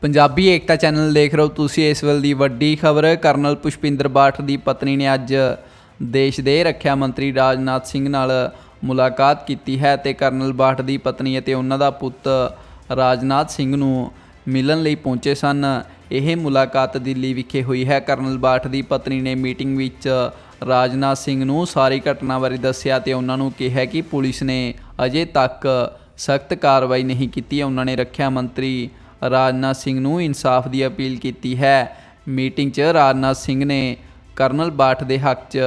ਪੰਜਾਬੀ ਏਕਤਾ channel ਦੇਖ ਰਹੇ ਹੋ ਤੁਸੀਂ, ਇਸ ਵੇਲੇ ਦੀ ਵੱਡੀ ਖਬਰ, ਕਰਨਲ ਪੁਸ਼ਪਿੰਦਰ ਬਾਠ ਦੀ ਪਤਨੀ ਨੇ ਅੱਜ ਦੇਸ਼ ਦੇ ਰੱਖਿਆ ਮੰਤਰੀ ਰਾਜਨਾਥ ਸਿੰਘ ਨਾਲ ਮੁਲਾਕਾਤ ਕੀਤੀ ਹੈ ਤੇ ਕਰਨਲ ਬਾਠ ਦੀ ਪਤਨੀ ਅਤੇ ਉਹਨਾਂ ਦਾ ਪੁੱਤ ਰਾਜਨਾਥ ਸਿੰਘ ਨੂੰ ਮਿਲਣ ਲਈ ਪਹੁੰਚੇ ਸਨ। ਇਹ ਮੁਲਾਕਾਤ ਦਿੱਲੀ ਵਿਖੇ ਹੋਈ ਹੈ। ਕਰਨਲ ਬਾਠ ਦੀ ਪਤਨੀ ਨੇ ਮੀਟਿੰਗ ਵਿੱਚ ਰਾਜਨਾਥ ਸਿੰਘ ਨੂੰ ਸਾਰੀ ਘਟਨਾ ਬਾਰੇ ਦੱਸਿਆ ਤੇ ਉਹਨਾਂ ਨੂੰ ਕਿਹਾ ਕਿ ਪੁਲਿਸ ਨੇ ਅਜੇ ਤੱਕ ਸਖਤ ਕਾਰਵਾਈ ਨਹੀਂ ਕੀਤੀ। ਉਹਨਾਂ ਨੇ ਰੱਖਿਆ ਮੰਤਰੀ ਰਾਜਨਾਥ ਸਿੰਘ ਨੂੰ ਇਨਸਾਫ ਦੀ ਅਪੀਲ ਕੀਤੀ ਹੈ। ਮੀਟਿੰਗ 'ਚ ਰਾਜਨਾਥ ਸਿੰਘ ਨੇ ਕਰਨਲ ਬਾਠ ਦੇ ਹੱਕ 'ਚ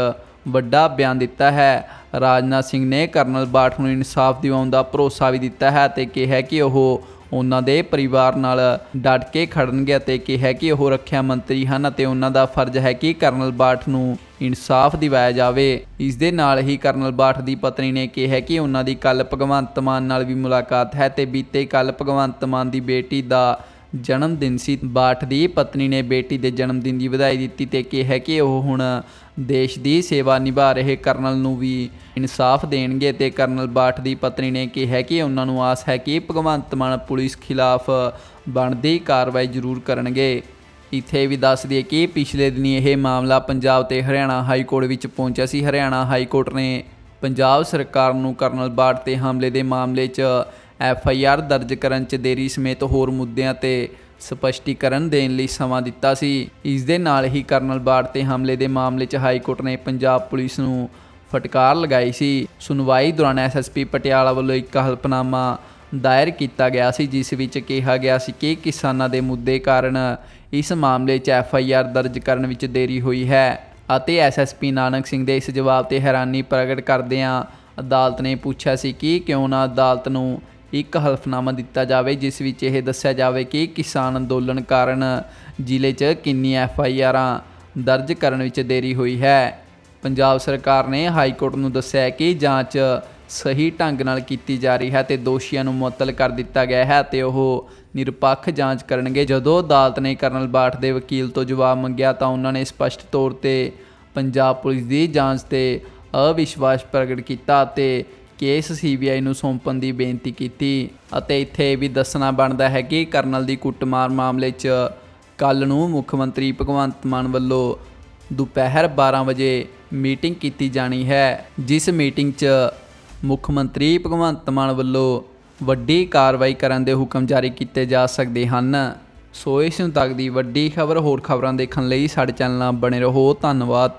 ਵੱਡਾ ਬਿਆਨ ਦਿੱਤਾ ਹੈ। ਰਾਜਨਾਥ ਸਿੰਘ ਨੇ ਕਰਨਲ ਬਾਠ ਨੂੰ ਇਨਸਾਫ ਦਿਵਾਉਣ ਦਾ ਭਰੋਸਾ ਵੀ ਦਿੱਤਾ ਹੈ ਤੇ ਕਿਹਾ ਕਿ ਉਹ ਉਹਨਾਂ ਦੇ ਪਰਿਵਾਰ ਨਾਲ ਡਟ ਕੇ ਖੜਨਗੇ ਅਤੇ ਕਿਹਾ ਕਿ ਉਹ ਰੱਖਿਆ ਮੰਤਰੀ ਹਨ ਅਤੇ ਉਹਨਾਂ ਦਾ ਫਰਜ਼ ਹੈ ਕਿ ਕਰਨਲ ਬਾਠ ਨੂੰ ਇਨਸਾਫ ਦਿਵਾਇਆ ਜਾਵੇ। ਇਸ ਦੇ ਨਾਲ ਹੀ ਕਰਨਲ ਬਾਠ ਦੀ ਪਤਨੀ ਨੇ ਕਿਹਾ ਕਿ ਉਹਨਾਂ ਦੀ ਕੱਲ ਭਗਵੰਤ ਮਾਨ ਨਾਲ ਵੀ ਮੁਲਾਕਾਤ ਹੈ ਤੇ ਬੀਤੇ ਕੱਲ ਭਗਵੰਤ ਮਾਨ ਦੀ ਬੇਟੀ ਦਾ ਜਨਮ ਦਿਨ ਸੀ। ਬਾਠ ਦੀ ਪਤਨੀ ਨੇ ਬੇਟੀ ਦੇ ਜਨਮ ਦਿਨ ਦੀ ਵਧਾਈ ਦਿੱਤੀ ਤੇ ਕਿਹਾ ਕਿ ਉਹ ਹੁਣ ਦੇਸ਼ ਦੀ ਸੇਵਾ ਨਿਭਾ ਰਹੇ ਕਰਨਲ ਨੂੰ ਵੀ ਇਨਸਾਫ ਦੇਣਗੇ ਤੇ ਕਰਨਲ ਬਾਠ ਦੀ ਪਤਨੀ ਨੇ ਕਿਹਾ ਕਿ ਉਹਨਾਂ ਨੂੰ ਆਸ ਹੈ ਕਿ ਭਗਵੰਤ ਮਾਨ ਪੁਲਿਸ ਖਿਲਾਫ ਬਣਦੀ ਕਾਰਵਾਈ ਜ਼ਰੂਰ ਕਰਨਗੇ। ਇੱਥੇ ਵੀ ਦੱਸ ਦਈਏ ਕਿ ਪਿਛਲੇ ਦਿਨੀ ਇਹ ਮਾਮਲਾ ਪੰਜਾਬ ਤੇ ਹਰਿਆਣਾ ਹਾਈ ਕੋਰਟ ਵਿੱਚ ਪਹੁੰਚਿਆ ਸੀ। ਹਰਿਆਣਾ ਹਾਈ ਕੋਰਟ ਨੇ ਪੰਜਾਬ ਸਰਕਾਰ ਨੂੰ ਕਰਨਲ ਬਾਠ ਤੇ ਹਮਲੇ ਦੇ ਮਾਮਲੇ 'ਚ ਐਫ ਆਈ ਆਰ ਦਰਜ ਕਰਨ 'ਚ ਦੇਰੀ ਸਮੇਤ ਹੋਰ ਮੁੱਦਿਆਂ ਤੇ ਸਪਸ਼ਟੀਕਰਨ ਦੇਣ ਲਈ ਸਮਾਂ ਦਿੱਤਾ ਸੀ। ਇਸ ਦੇ ਨਾਲ ਹੀ ਕਰਨਲ ਬਾਠ ਤੇ ਹਮਲੇ ਦੇ ਮਾਮਲੇ 'ਚ ਹਾਈ ਕੋਰਟ ਨੇ ਪੰਜਾਬ ਪੁਲਿਸ ਨੂੰ ਫਟਕਾਰ ਲਗਾਈ ਸੀ। ਸੁਣਵਾਈ ਦੌਰਾਨ ਐਸਐਸਪੀ ਪਟਿਆਲਾ ਵੱਲੋਂ ਇੱਕ ਹਲਫਨਾਮਾ ਦਾਇਰ ਕੀਤਾ ਗਿਆ ਸੀ, ਜਿਸ ਵਿੱਚ ਕਿਹਾ ਗਿਆ ਸੀ ਕਿ ਕਿਸਾਨਾਂ ਦੇ ਮੁੱਦੇ ਕਾਰਨ ਇਸ ਮਾਮਲੇ 'ਚ ਐਫ ਆਈ ਆਰ ਦਰਜ ਕਰਨ ਵਿੱਚ ਦੇਰੀ ਹੋਈ ਹੈ ਅਤੇ ਐਸਐਸਪੀ ਨਾਨਕ ਸਿੰਘ ਦੇ ਇਸ ਜਵਾਬ ਤੇ ਹੈਰਾਨੀ ਪ੍ਰਗਟ ਕਰਦਿਆਂ ਅਦਾਲਤ ਨੇ ਪੁੱਛਿਆ ਸੀ ਕਿ ਕਿਉਂ ਨਾ ਅਦਾਲਤ ਨੂੰ ਇੱਕ ਹਲਫਨਾਮਾ ਦਿੱਤਾ ਜਾਵੇ, ਜਿਸ ਵਿੱਚ ਇਹ ਦੱਸਿਆ ਜਾਵੇ ਕਿ ਕਿਸਾਨ ਅੰਦੋਲਨ ਕਾਰਨ ਜ਼ਿਲ੍ਹੇ 'ਚ ਕਿੰਨੀ ਐਫ ਆਈ ਆਰਾਂ ਦਰਜ ਕਰਨ ਵਿੱਚ ਦੇਰੀ ਹੋਈ ਹੈ। ਪੰਜਾਬ ਸਰਕਾਰ ਨੇ ਹਾਈ ਕੋਰਟ ਨੂੰ ਦੱਸਿਆ ਕਿ ਜਾਂਚ ਸਹੀ ਢੰਗ ਨਾਲ ਕੀਤੀ ਜਾ ਰਹੀ ਹੈ ਤੇ ਦੋਸ਼ੀਆਂ ਨੂੰ ਮੁਅੱਤਲ ਕਰ ਦਿੱਤਾ ਗਿਆ ਹੈ ਤੇ ਉਹ ਨਿਰਪੱਖ ਜਾਂਚ ਕਰਨਗੇ। ਜਦੋਂ ਅਦਾਲਤ ਨੇ ਕਰਨਲ ਬਾਠ ਦੇ ਵਕੀਲ ਤੋਂ ਜਵਾਬ ਮੰਗਿਆ ਤਾਂ ਉਹਨਾਂ ਨੇ ਸਪਸ਼ਟ ਤੌਰ ਤੇ ਪੰਜਾਬ ਪੁਲਿਸ ਦੀ ਜਾਂਚ ਤੇ ਅਵਿਸ਼ਵਾਸ ਪ੍ਰਗਟ ਕੀਤਾ ਤੇ ਕੇਸ ਸੀਬੀਆਈ ਨੂੰ ਸੌਂਪਣ ਦੀ ਬੇਨਤੀ ਕੀਤੀ ਅਤੇ ਇੱਥੇ ਇਹ ਵੀ ਦੱਸਣਾ ਬਣਦਾ ਹੈ ਕਿ ਕਰਨਲ ਦੀ ਕੁੱਟਮਾਰ ਮਾਮਲੇ 'ਚ ਕੱਲ ਨੂੰ ਮੁੱਖ ਮੰਤਰੀ ਭਗਵੰਤ ਮਾਨ ਵੱਲੋਂ ਦੁਪਹਿਰ 12 ਵਜੇ ਮੀਟਿੰਗ ਕੀਤੀ ਜਾਣੀ ਹੈ, ਜਿਸ ਮੀਟਿੰਗ 'ਚ ਮੁੱਖ ਮੰਤਰੀ ਭਗਵੰਤ ਮਾਨ ਵੱਲੋਂ ਵੱਡੀ ਕਾਰਵਾਈ ਕਰਨ ਦੇ ਹੁਕਮ ਜਾਰੀ ਕੀਤੇ ਜਾ ਸਕਦੇ ਹਨ। ਸੋ ਇਸ ਨੂੰ ਤੱਕ ਦੀ ਵੱਡੀ ਖਬਰ ਹੋਰ ਖਬਰਾਂ ਦੇਖਣ ਲਈ ਸਾਡੇ ਚੈਨਲ ਨਾਲ ਬਣੇ ਰਹੋ। ਧੰਨਵਾਦ।